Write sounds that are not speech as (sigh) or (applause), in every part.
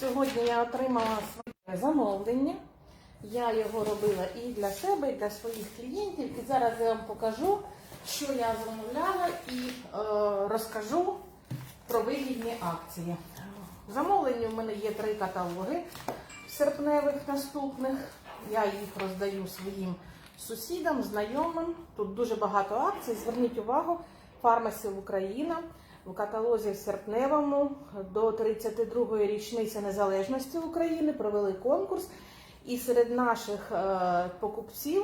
Сьогодні я отримала своє замовлення. Я його робила і для себе, і для своїх клієнтів. І зараз я вам покажу, що я замовляла, і е, розкажу про вигідні акції. В замовленні в мене є три каталоги серпневих наступних. Я їх роздаю своїм сусідам, знайомим. Тут дуже багато акцій. Зверніть увагу, Фармасів Україна в каталозі серпневому до 32-ї річниці незалежності України провели конкурс. І серед наших е, покупців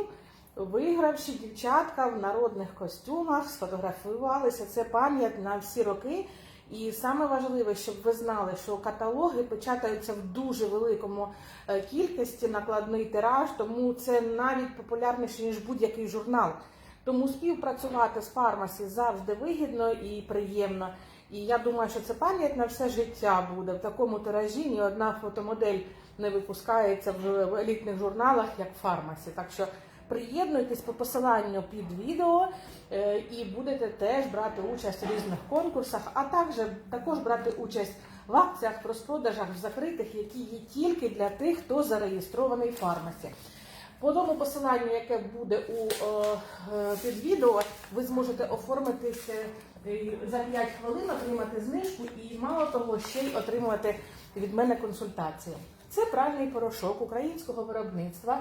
вигравші дівчатка в народних костюмах сфотографувалися. Це пам'ять на всі роки. І саме важливе, щоб ви знали, що каталоги печатаються в дуже великому е, кількості накладний тираж, тому це навіть популярніше ніж будь-який журнал. Тому співпрацювати з фармасі завжди вигідно і приємно. І я думаю, що це пам'ять на все життя буде. В такому тиражі ні одна фотомодель не випускається в елітних журналах, як фармасі. Так що приєднуйтесь по посиланню під відео е, і будете теж брати участь у різних конкурсах, а також також брати участь в акціях, розпродажах в закритих, які є тільки для тих, хто зареєстрований в фармасі. По тому посиланню, яке буде у е, е, під відео, ви зможете оформитися е, за 5 хвилин, отримати знижку і мало того, ще й отримувати від мене консультації. Це пральний порошок українського виробництва.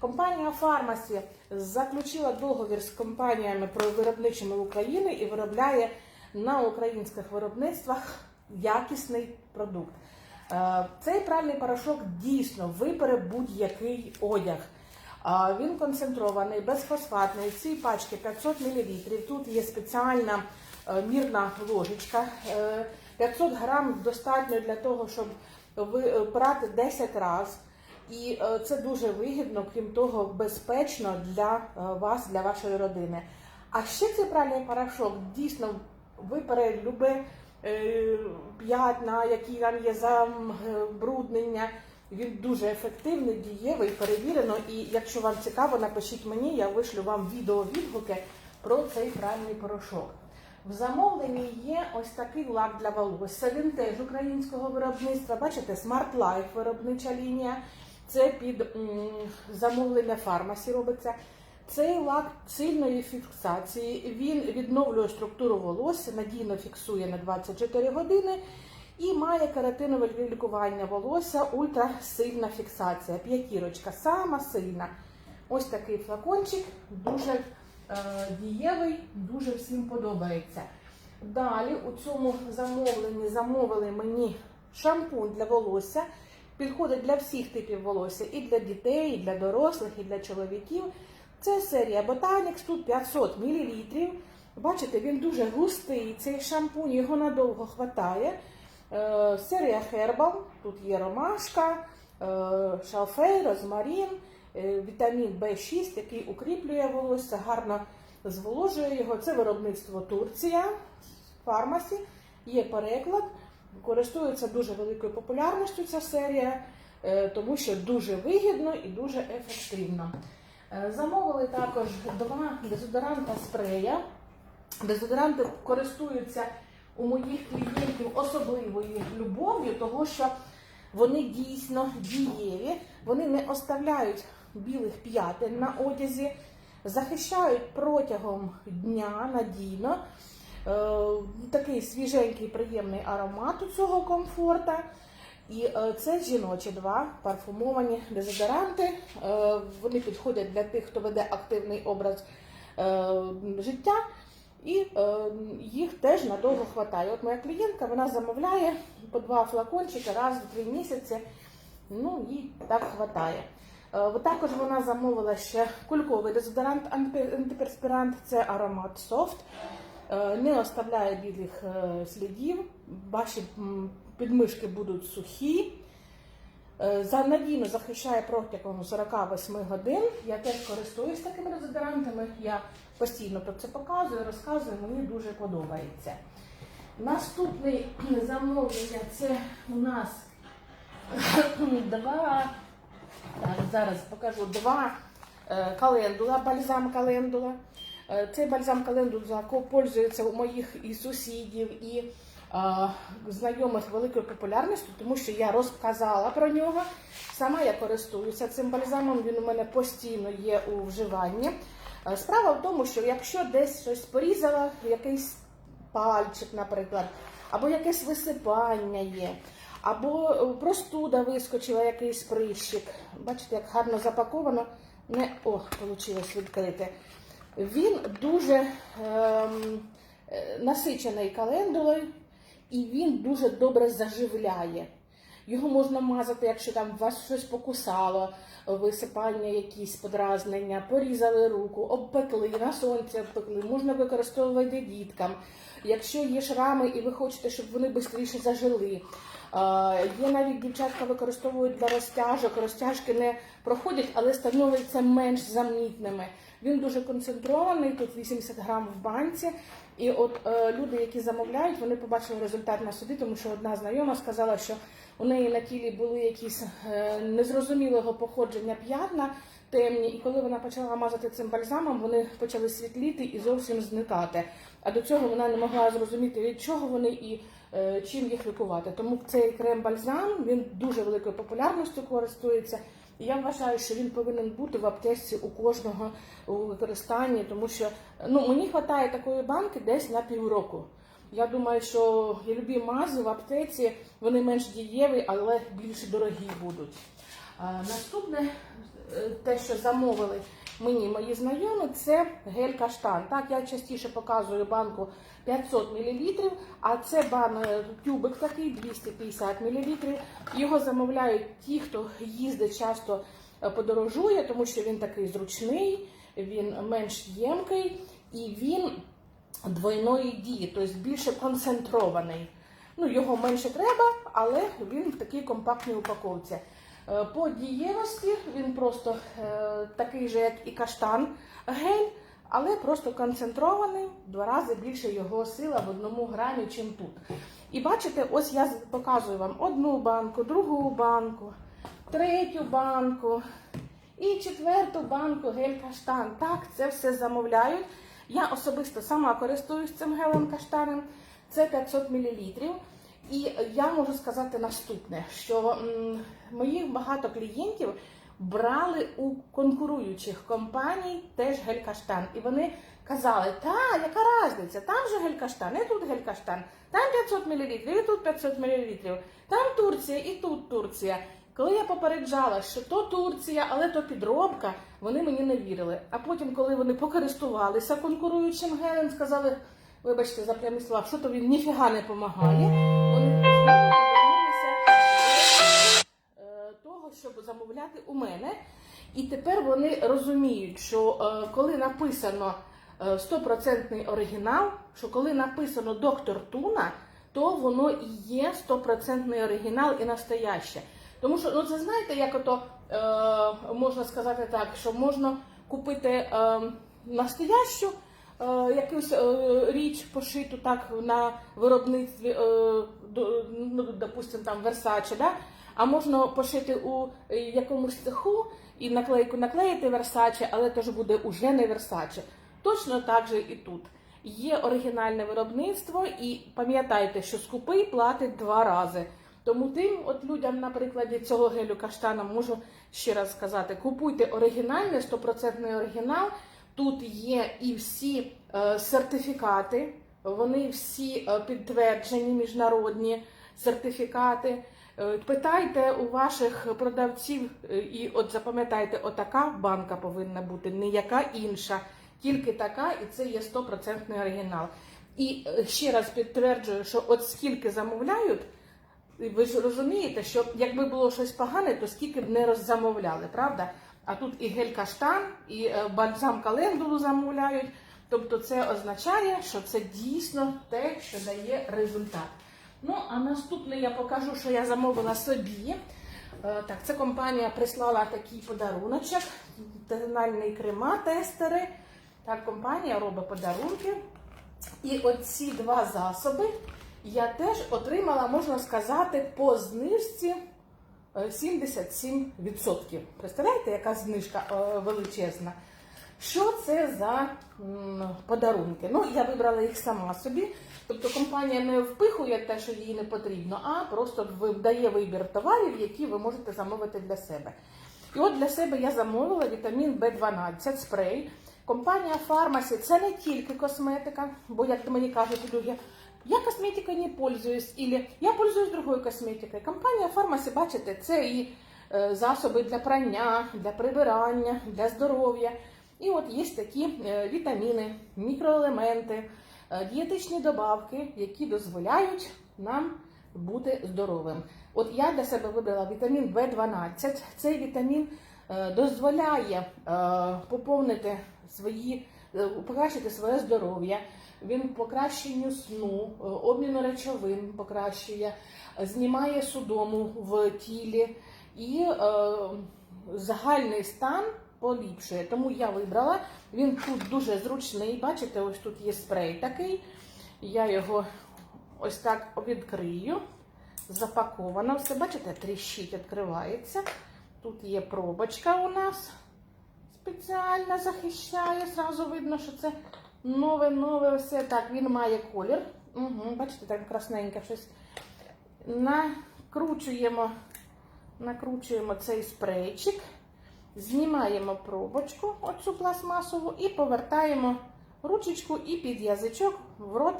Компанія Фармасі заключила договір з компаніями про виробничими України і виробляє на українських виробництвах якісний продукт. Цей пральний порошок дійсно випере будь-який одяг. Він концентрований, безфосфатний. В цій пачці 500 мл. Тут є спеціальна е, мірна ложечка. Е, 500 грам достатньо для того, щоб е, прати 10 разів. І е, це дуже вигідно, крім того, безпечно для е, вас, для вашої родини. А ще цей пральний порошок дійсно випере любе е, п'ятна, які там є забруднення. Він дуже ефективний, дієвий, перевірено. І якщо вам цікаво, напишіть мені, я вишлю вам відео-відгуки про цей пральний порошок. В замовленні є ось такий лак для волосся. Він теж українського виробництва. Бачите, Smart Life виробнича лінія. Це під замовлення фармасі робиться. Цей лак сильної фіксації. Він відновлює структуру волосся, надійно фіксує на 24 години і має кератинове лікування волосся, ультрасильна фіксація. П'ятірочка, сама сильна. Ось такий флакончик, дуже е, дієвий, дуже всім подобається. Далі у цьому замовленні замовили мені шампунь для волосся. Підходить для всіх типів волосся, і для дітей, і для дорослих, і для чоловіків. Це серія Botanix, тут 500 мл. Бачите, він дуже густий, цей шампунь, його надовго хватає. Е, серія Herbal, тут є ромашка, е, шалфей, розмарин, е, вітамін В6, який укріплює волосся, гарно зволожує його. Це виробництво Турція, фармасі, є переклад. Користується дуже великою популярністю ця серія, тому що дуже вигідно і дуже ефективно. Замовили також два дезодоранта спрея. Дезодоранти користуються у моїх клієнтів особливою любов'ю, тому що вони дійсно дієві, вони не оставляють білих п'ятин на одязі, захищають протягом дня надійно. Е, Такий свіженький, приємний аромат у цього комфорта. І е, це жіночі два парфумовані дезодоранти. Е, Вони підходять для тих, хто веде активний образ життя. І е, їх теж надовго хватає. От моя клієнтка вона замовляє по два флакончики раз в три місяці. Ну, їй так хватає. Е, також вона замовила ще кульковий дезодорант анти- антиперспірант, це аромат софт. Е, Не оставляє білих е, слідів, ваші підмишки будуть сухі. Е, За надійно захищає протягом 48 годин. Я теж користуюсь такими дезодорантами. Я постійно про це показую, розказую, мені дуже подобається. Наступне (clears throat) замовлення це у нас (clears throat) два. Так, зараз покажу два е, календула, бальзам календула. Е, Цей бальзам календула пользується у моїх і сусідів, і е, знайомих великою популярністю, тому що я розказала про нього. Сама я користуюся цим бальзамом, він у мене постійно є у вживанні. Е, Справа в тому, що якщо десь щось порізала, якийсь пальчик, наприклад, або якесь висипання є, або е, простуда вискочила, якийсь прищик. Бачите, як гарно запаковано. Не о, вийшло відкрити. Він дуже ем, е, насичений календулою і він дуже добре заживляє. Його можна мазати, якщо там вас щось покусало, висипання, якісь подразнення, порізали руку, обпекли, на сонці обпекли, можна використовувати діткам. Якщо є шрами і ви хочете, щоб вони швидше зажили. Є навіть дівчатка використовують для розтяжок. Розтяжки не проходять, але становляться менш замітними. Він дуже концентрований, тут 80 грам в банці. І от е, люди, які замовляють, вони побачили результат на собі, тому що одна знайома сказала, що у неї на тілі були якісь е, незрозумілого походження п'ятна темні, і коли вона почала мазати цим бальзамом, вони почали світліти і зовсім зникати. А до цього вона не могла зрозуміти, від чого вони і е, чим їх лікувати. Тому цей крем-бальзам він дуже великою популярністю користується. І я вважаю, що він повинен бути в аптеці у кожного у використанні, тому що ну мені вистачає такої банки десь на півроку. Я думаю, що любі мази в аптеці вони менш дієві, але більш дорогі будуть. А, наступне, е, те, що замовили мені мої знайомі, це гель каштан. Так, я частіше показую банку 500 мл, а це бан е, тюбик такий 250 мл. Його замовляють ті, хто їздить часто е, подорожує, тому що він такий зручний, він менш ємкий і він двойної дії, тобто більше концентрований. Ну, його менше треба, але він в такій компактній упаковці. Е, По дієвості він просто е, такий же, як і каштан гель, але просто концентрований, два рази більше його сила в одному грамі, чим тут. І бачите, ось я показую вам одну банку, другу банку, третю банку і четверту банку гель каштан. Так, це все замовляють. Я особисто сама користуюсь цим гелем каштаном. Це 500 мл. І я можу сказати наступне: що моїх багато клієнтів брали у конкуруючих компаній теж гель каштан. І вони казали, та, яка різниця? Там же гель каштан, і тут гель каштан, там 500 мл, і тут 500 мл, там Турція, і тут Турція. Коли я попереджала, що то Турція, але то підробка, вони мені не вірили. А потім, коли вони покористувалися конкуруючим гелем, сказали, вибачте за прямі слова, що то він ніфіга не допомагає. Вони повернулися е, того, щоб замовляти у мене. І тепер вони розуміють, що е, коли написано е, 100% оригінал, що коли написано доктор Туна, то воно і є 100% оригінал і настояще. Тому що, ну це знаєте, як ото е, можна сказати так, що можна купити е, настоящу е, якусь е, річ пошиту так на виробництві, е, до, ну, допустим, там Versace, да? а можна пошити у якомусь цеху і наклейку наклеїти Versace, але теж буде уже не Versace. Точно так же і тут. Є оригінальне виробництво, і пам'ятайте, що скупий платить два рази. Тому тим, от людям на прикладі цього гелю каштана можу ще раз сказати: купуйте оригінальний, 100% оригінал. Тут є і всі е, сертифікати, вони всі е, підтверджені, міжнародні сертифікати. Е, Питайте у ваших продавців, е, і от запам'ятайте, отака банка повинна бути, не яка інша, тільки така, і це є 100% оригінал. І е, ще раз підтверджую, що от скільки замовляють. Ви ж розумієте, що якби було щось погане, то скільки б не роззамовляли, правда? А тут і гель каштан, і е, бальзам календулу замовляють. Тобто це означає, що це дійсно те, що дає результат. Ну, а наступне я покажу, що я замовила собі. Е, Так, це компанія прислала такий подаруночок, тональний крема, тестери. Так, компанія робить подарунки. І оці два засоби я теж отримала, можна сказати, по знижці е, 77%. Представляєте, яка знижка е, величезна? Що це за подарунки? Ну, я вибрала їх сама собі. Тобто компанія не впихує те, що їй не потрібно, а просто дає вибір товарів, які ви можете замовити для себе. І от для себе я замовила вітамін В12 спрей. Компанія Фармасі це не тільки косметика, бо як мені кажуть люди, я косметикой не пользуюсь, или я пользуюсь другою косметикою. Компанія Фармасі, бачите, це і е, засоби для прання, для прибирання, для здоров'я. І от є такі е, вітаміни, мікроелементи, е, дієтичні добавки, які дозволяють нам бути здоровим. От я для себе вибрала вітамін В12. Цей вітамін дозволяє поповнити свої, покращити своє здоров'я. Він покращенню сну, е, обміну речовин покращує, знімає судому в тілі і е, загальний стан поліпшує. Тому я вибрала. Він тут дуже зручний. Бачите, ось тут є спрей такий. Я його ось так відкрию. Запаковано все. Бачите, тріщить, відкривається. Тут є пробочка у нас спеціально захищає. Зразу видно, що це нове, нове все. Так, він має колір. Угу, бачите, так красненьке щось. Накручуємо, накручуємо цей спрейчик, знімаємо пробочку, оцю пластмасову, і повертаємо ручечку і під язичок в рот.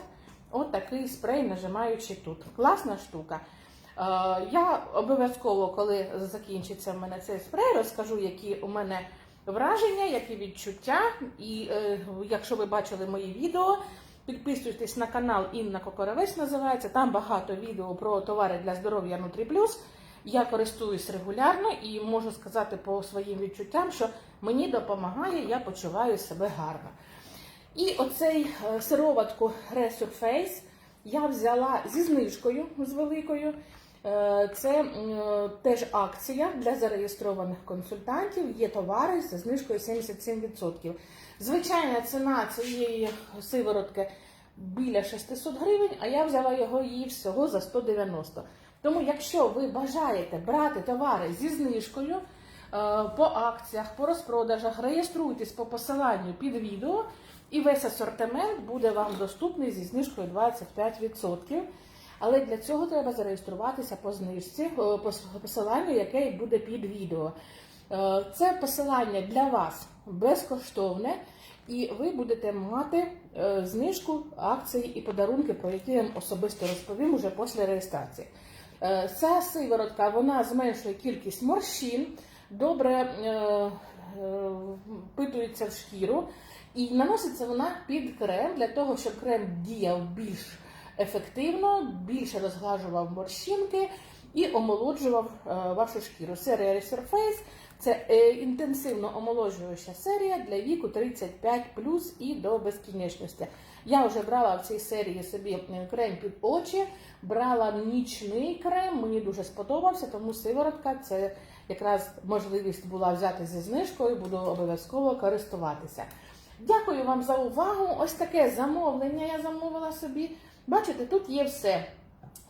От такий спрей, нажимаючи тут. Класна штука. Е, Я обов'язково, коли закінчиться в мене цей спрей, розкажу, які у мене враження, які відчуття. І е, якщо ви бачили мої відео, підписуйтесь на канал Інна Кокоровець називається. Там багато відео про товари для здоров'я Нутрі Плюс. Я користуюсь регулярно і можу сказати по своїм відчуттям, що мені допомагає, я почуваю себе гарно. І оцей е, сироватку Resurface я взяла зі знижкою з великою. Е, Це теж акція для зареєстрованих консультантів. Є товари зі знижкою 77%. Звичайна ціна цієї сиворотки біля 600 гривень, а я взяла його її всього за 190. Тому, якщо ви бажаєте брати товари зі знижкою, е, по акціях, по розпродажах, реєструйтесь по посиланню під відео, і весь асортимент буде вам доступний зі знижкою 25%. Але для цього треба зареєструватися по знижці, е, по посиланню, яке буде під відео. Е, Це посилання для вас безкоштовне, і ви будете мати е, знижку акції і подарунки, про які я вам особисто розповім уже після реєстрації. Ця сиворотка вона зменшує кількість морщин, добре впитується в шкіру, і наноситься вона під крем для того, щоб крем діяв більш ефективно, більше розглажував морщинки і омолоджував е, вашу шкіру. Серія Resurface – це е, інтенсивно омоложуюча серія для віку 35 і до безкінечності. Я вже брала в цій серії собі е, крем під очі, брала нічний крем, мені дуже сподобався, тому сиворотка це якраз можливість була взяти зі знижкою, буду обов'язково користуватися. Дякую вам за увагу. Ось таке замовлення я замовила собі. Бачите, тут є все.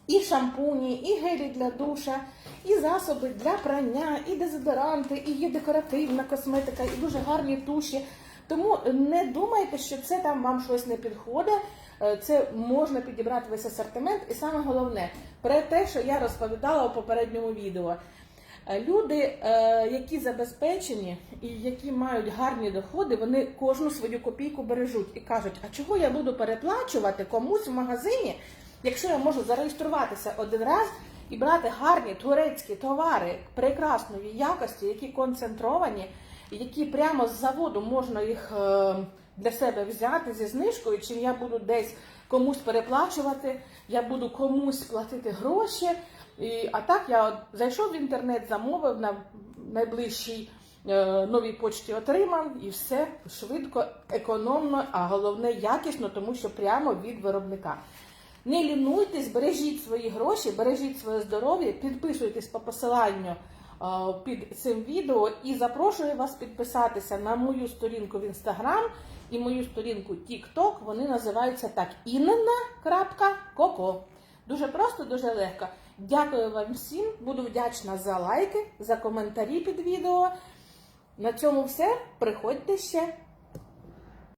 І шампуні, і гелі для душа, і засоби для прання, і дезодоранти, і є декоративна косметика, і дуже гарні туші. Тому не думайте, що це там вам щось не підходить. Е, Це можна підібрати весь асортимент. І саме головне, про те, що я розповідала у попередньому відео. Е, Люди, е, які забезпечені і які мають гарні доходи, вони кожну свою копійку бережуть і кажуть, а чого я буду переплачувати комусь в магазині, якщо я можу зареєструватися один раз і брати гарні турецькі товари прекрасної якості, які концентровані, які прямо з заводу можна їх е, для себе взяти зі знижкою, чим я буду десь комусь переплачувати, я буду комусь платити гроші. І, а так я от зайшов в інтернет, замовив на найближчій е, новій почті отримав і все швидко, економно, а головне якісно, тому що прямо від виробника. Не лінуйтесь, бережіть свої гроші, бережіть своє здоров'я, підписуйтесь по посиланню е, під цим відео і запрошую вас підписатися на мою сторінку в інстаграм і мою сторінку TikTok. Вони називаються так інна.коко. Дуже просто, дуже легко. Дякую вам всім. Буду вдячна за лайки, за коментарі під відео. На цьому все. Приходьте ще.